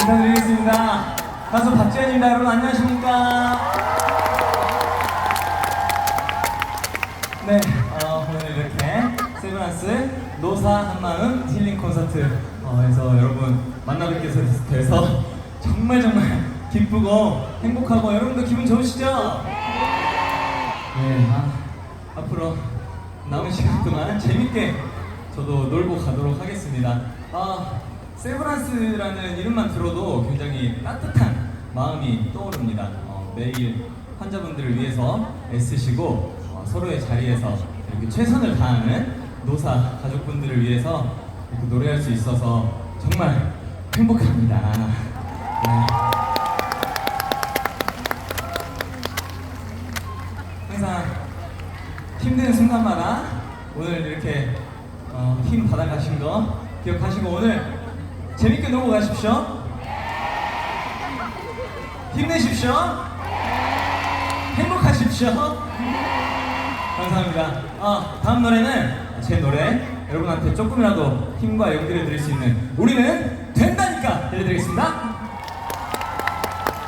인사드리겠습니다. 가수 박지현입니다. 여러분 안녕하십니까? 네, 어, 오늘 이렇게 세브란스 노사 한마음 힐링 콘서트에서 여러분 만나 뵙게 돼서 정말 정말 기쁘고 행복하고 여러분도 기분 좋으시죠? 네, 아, 앞으로 남은 시간 동안 재밌게 저도 놀고 가도록 하겠습니다. 아, 세브란스라는 이름만 들어도 굉장히 따뜻한 마음이 떠오릅니다. 어, 매일 환자분들을 위해서 애쓰시고 어, 서로의 자리에서 이렇게 최선을 다하는 노사 가족분들을 위해서 이렇게 노래할 수 있어서 정말 행복합니다. 네. 항상 힘든 순간마다 오늘 이렇게 어, 힘 받아가신 거 기억하시고 오늘 재밌게 놀고 가십시오. 힘내십시오. 행복하십시오. 감사합니다. 아, 다음 노래는 제 노래 여러분한테 조금이라도 힘과 용기를 드릴 수 있는 우리는